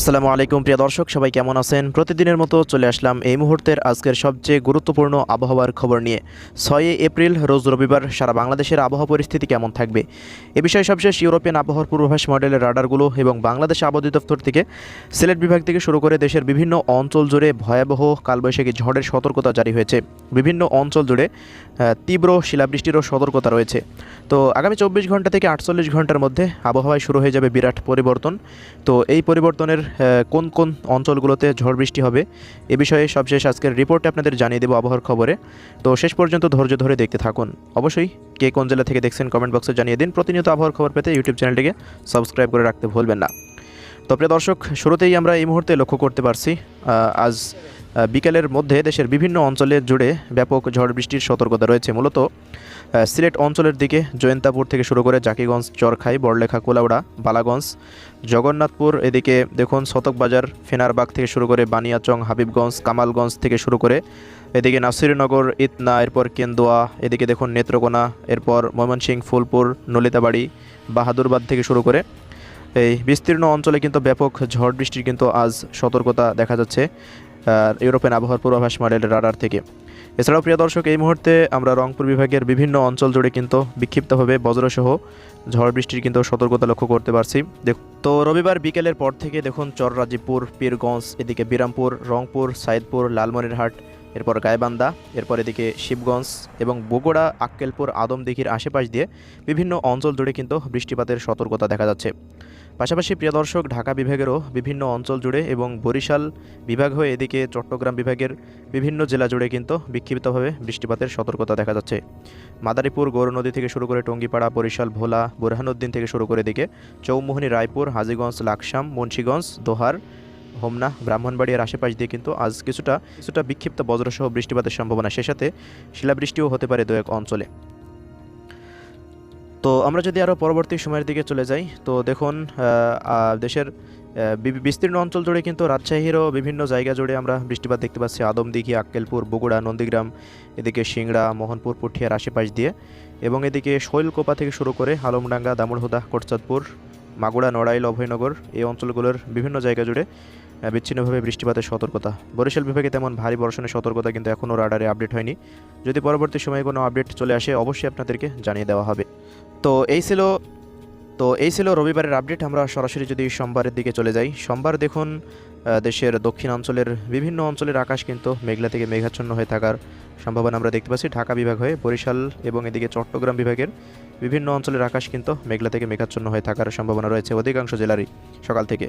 আসসালামু আলাইকুম, প্রিয় দর্শক, সবাই কেমন আছেন? প্রতিদিনের মতো চলে আসলাম এই মুহূর্তের আজকের সবচেয়ে গুরুত্বপূর্ণ আবহাওয়ার খবর নিয়ে। ছয়ই এপ্রিল, রোজ রবিবার, সারা বাংলাদেশের আবহাওয়া পরিস্থিতি কেমন থাকবে? এ বিষয়ে সবশেষ ইউরোপিয়ান আবহাওয়ার পূর্বাভাস মডেলের রাডারগুলো এবং বাংলাদেশ আবহাওয়া দপ্তর থেকে সিলেট বিভাগ থেকে শুরু করে দেশের বিভিন্ন অঞ্চল জুড়ে ভয়াবহ কালবৈশাখী ঝড়ের সতর্কতা জারি হয়েছে। বিভিন্ন অঞ্চল জুড়ে তীব্র শিলাবৃষ্টিরও সতর্কতা রয়েছে। তো আগামী চব্বিশ ঘণ্টা থেকে আটচল্লিশ ঘণ্টার মধ্যে আবহাওয়ায় শুরু হয়ে যাবে বিরাট পরিবর্তন। তো এই পরিবর্তনের কোন কোন অঞ্চলগুলোতে ঝড় বৃষ্টি হবে এ বিষয়ে সবশেষ আজকের রিপোর্টে আপনাদের জানিয়ে দেবো আবহাওয়ার খবরে। তো শেষ পর্যন্ত ধৈর্য ধরে দেখতে থাকুন। অবশ্যই কে কোন জেলা থেকে দেখছেন কমেন্ট বক্সে জানিয়ে দিন। প্রতিনিয়ত আবহাওয়ার খবর পেতে ইউটিউব চ্যানেলটিকে সাবস্ক্রাইব করে রাখতে ভুলবেন না। তো প্রিয় দর্শক, শুরুতেই আমরা এই মুহূর্তে লক্ষ্য করতে পারছি আজ বিকেলের মধ্যে দেশের বিভিন্ন অঞ্চলে জুড়ে ব্যাপক ঝড় বৃষ্টির সতর্কতা রয়েছে। মূলত সিলেট অঞ্চলের দিকে জয়ন্তাপুর থেকে শুরু করে জাকিগঞ্জ, চরখাই, বড়লেখা, কোলাউড়া, বালাগঞ্জ, জগন্নাথপুর, এদিকে দেখুন শতকবাজার ফেনারবাগ থেকে শুরু করে বানিয়াচং, হাবিবগঞ্জ, কামালগঞ্জ থেকে শুরু করে এদিকে নাসিরনগর, ইতনা, এরপর কেন্দুয়া, এদিকে দেখুন নেত্রকোনা, এরপর ময়মনসিংহ, ফুলপুর, নলিতাবাড়ি, বাহাদুরবাদ থেকে শুরু করে এই বিস্তীর্ণ অঞ্চলে কিন্তু ব্যাপক ঝড় বৃষ্টির কিন্তু আজ সতর্কতা দেখা যাচ্ছে ইউরোপিয়ান আবহাওয়ার পূর্বাভাস মডেলের রাডার থেকে। এছাড়াও, প্রিয় দর্শক, এই মুহূর্তে আমরা রংপুর বিভাগের বিভিন্ন অঞ্চল জুড়ে কিন্তু বিক্ষিপ্তভাবে বজ্রসহ ঝড় বৃষ্টির কিন্তু সতর্কতা লক্ষ্য করতে পারছি। তো রবিবার বিকেলের পর থেকে দেখুন, চররাজিপুর, পীরগঞ্জ, এদিকে বিরামপুর, রংপুর, সাইদপুর, লালমনিরহাট, এরপর গায়বান্দা এরপর এদিকে শিবগঞ্জ এবং বগুড়া, আক্কেলপুর, আদমদিঘির আশেপাশ দিয়ে বিভিন্ন অঞ্চল জুড়ে কিন্তু বৃষ্টিপাতের সতর্কতা দেখা যাচ্ছে। পাশাপাশি প্রিয় দর্শক, ঢাকা বিভাগেরও বিভিন্ন অঞ্চল জুড়ে এবং বরিশাল বিভাগ হয়ে এদিকে চট্টগ্রাম বিভাগের বিভিন্ন জেলা জুড়ে কিন্তু বিক্ষিপ্তভাবে বৃষ্টিপাতের সতর্কতা দেখা যাচ্ছে। মাদারীপুর গৌর নদী থেকে শুরু করে টঙ্গিপাড়া, বরিশাল, ভোলা, বুরহানুদ্দিন থেকে শুরু করে এদিকে চৌমোহনী, রায়পুর, হাজিগঞ্জ, লাকসাম, মুন্সীগঞ্জ, দোহার, হোমনা, ব্রাহ্মণবাড়িয়ার আশেপাশ দিয়ে কিন্তু আজ কিছুটা কিছুটা বিক্ষিপ্ত বজ্রসহ বৃষ্টিপাতের সম্ভাবনা। সে সাথে শিলাবৃষ্টিও হতে পারে দু এক অঞ্চলে। তো আমরা যদি আরও পরবর্তী সময়ের দিকে চলে যাই, তো দেখুন দেশের বিস্তীর্ণ অঞ্চল জুড়ে কিন্তু রাজশাহীরও বিভিন্ন জায়গা জুড়ে আমরা বৃষ্টিপাত দেখতে পাচ্ছি। আদমদিঘি, আক্কেলপুর, বগুড়া, নন্দীগ্রাম, এদিকে সিংড়া, মোহনপুর, পুঠিয়ার আশেপাশ দিয়ে এবং এদিকে শৈলকোপা থেকে শুরু করে আলমডাঙ্গা, দামুড়হুদা, কোটচাঁদপুর মাগুড়া নড়াইল, অভয়নগর এই অঞ্চলগুলোর বিভিন্ন জায়গা জুড়ে বিচ্ছিন্নভাবে বৃষ্টিপাতের সতর্কতা। বরিশাল বিভাগে তেমন ভারী বর্ষণের সতর্কতা কিন্তু এখনও রাডারে আপডেট হয়নি। যদি পরবর্তী সময়ে কোনো আপডেট চলে আসে, অবশ্যই আপনাদেরকে জানিয়ে দেওয়া হবে। তো এই ছিল, তো এই ছিল রবিবারের আপডেট আমরা সরাসরি যদি সোমবারের দিকে চলে যাই, সোমবার দেখুন দেশের দক্ষিণাঞ্চলের বিভিন্ন অঞ্চলের আকাশ কিন্তু মেঘলা থেকে মেঘাচ্ছন্ন হয়ে থাকার সম্ভাবনা আমরা দেখতে পাচ্ছি। ঢাকা বিভাগ হয়ে বরিশাল এবং এদিকে চট্টগ্রাম বিভাগের বিভিন্ন অঞ্চলের আকাশ কিন্তু মেঘলা থেকে মেঘাচ্ছন্ন হয়ে থাকার সম্ভাবনা রয়েছে অধিকাংশ জেলারই সকাল থেকে।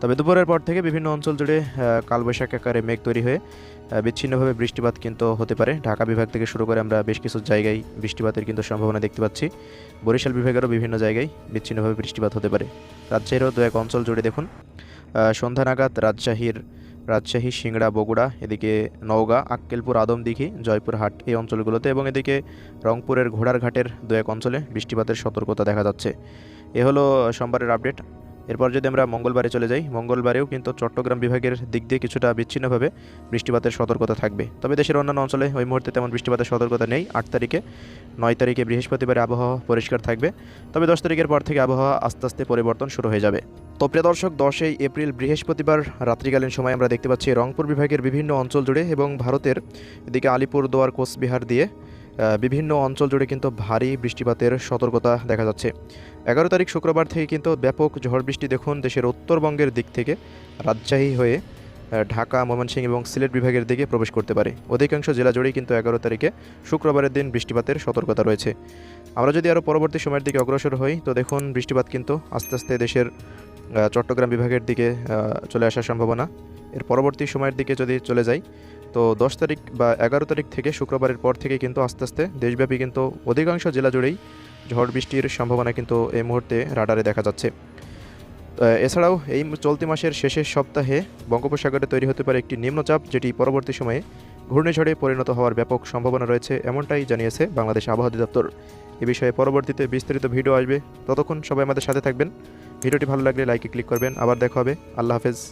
তবে দুপুরের পর থেকে বিভিন্ন অঞ্চল জুড়ে কালবৈশাখ আকারে মেঘ তৈরি হয়ে বিচ্ছিন্নভাবে বৃষ্টিপাত কিন্তু হতে পারে। ঢাকা বিভাগ থেকে শুরু করে আমরা বেশ কিছু জায়গায় বৃষ্টিপাতের কিন্তু সম্ভাবনা দেখতে পাচ্ছি। বরিশাল বিভাগেরও বিভিন্ন জায়গায় বিচ্ছিন্নভাবে বৃষ্টিপাত হতে পারে। রাজশাহীরও দু এক অঞ্চল জুড়ে দেখুন। সন্ধ্যা নাগাদ রাজশাহীর রাজশাহী, সিংড়া, বগুড়া, এদিকে নওগাঁ, আক্কেলপুর, আদমদিঘি, জয়পুরহাট এই অঞ্চলগুলোতে এবং এদিকে রংপুরের ঘোড়ারঘাটের দু এক অঞ্চলে বৃষ্টিপাতের সতর্কতা দেখা যাচ্ছে। এ হলো সোমবারের আপডেট। এরপর যদি আমরা মঙ্গলবারে চলে যাই, মঙ্গলবারেও কিন্তু চট্টগ্রাম বিভাগের দিক দিয়ে কিছুটা বিচ্ছিন্নভাবে বৃষ্টিপাতের সতর্কতা থাকবে। তবে দেশের অন্যান্য অঞ্চলে ওই মুহূর্তে তেমন বৃষ্টিপাতের সতর্কতা নেই। আট তারিখে, নয় তারিখে বৃহস্পতিবারে আবহাওয়া পরিষ্কার থাকবে। তবে দশ তারিখের পর থেকে আবহাওয়া আস্তে আস্তে পরিবর্তন শুরু হয়ে যাবে। তো প্রিয় দর্শক, দশই এপ্রিল বৃহস্পতিবার রাত্রিকালীন সময় আমরা দেখতে পাচ্ছি রংপুর বিভাগের বিভিন্ন অঞ্চল জুড়ে এবং ভারতের এদিকে আলিপুরদুয়ার কোচবিহার দিয়ে বিভিন্ন অঞ্চল জুড়ে কিন্তু ভারী বৃষ্টিপাতের সতর্কতা দেখা যাচ্ছে। এগারো তারিখ শুক্রবার থেকে কিন্তু ব্যাপক ঝড় বৃষ্টি দেখুন দেশের উত্তরবঙ্গের দিক থেকে রাজশাহী হয়ে ঢাকা, ময়মনসিংহ এবং সিলেট বিভাগের দিকে প্রবেশ করতে পারে। অধিকাংশ জেলা জুড়েই কিন্তু এগারো তারিখে শুক্রবারের দিন বৃষ্টিপাতের সতর্কতা রয়েছে। আমরা যদি আরও পরবর্তী সময়ের দিকে অগ্রসর হই, তো দেখুন বৃষ্টিপাত কিন্তু আস্তে আস্তে দেশের চট্টগ্রাম বিভাগের দিকে চলে আসার সম্ভাবনা। এর পরবর্তী সময়ের দিকে যদি চলে যাই, তো দশ তারিখ বা এগারো তারিখ থেকে শুক্রবারের পর থেকে কিন্তু আস্তে আস্তে দেশব্যাপী কিন্তু অধিকাংশ জেলা জুড়েই ঝড় বৃষ্টির সম্ভাবনা কিন্তু এই মুহূর্তে রাডারে দেখা যাচ্ছে। এছাড়াও এই চলতি মাসের শেষের সপ্তাহে বঙ্গোপসাগরে তৈরি হতে পারে একটি নিম্নচাপ, যেটি পরবর্তী সময়ে ঘূর্ণিঝড়ে পরিণত হওয়ার ব্যাপক সম্ভাবনা রয়েছে, এমনটাই জানিয়েছে বাংলাদেশ আবহাওয়া অধিদপ্তর। এ বিষয়ে পরবর্তীতে বিস্তারিত ভিডিও আসবে। ততক্ষণ সবাই আমাদের সাথে থাকবেন। ভিডিওটি ভালো লাগলে লাইকে ক্লিক করবেন। আবার দেখা হবে। আল্লাহ হাফেজ।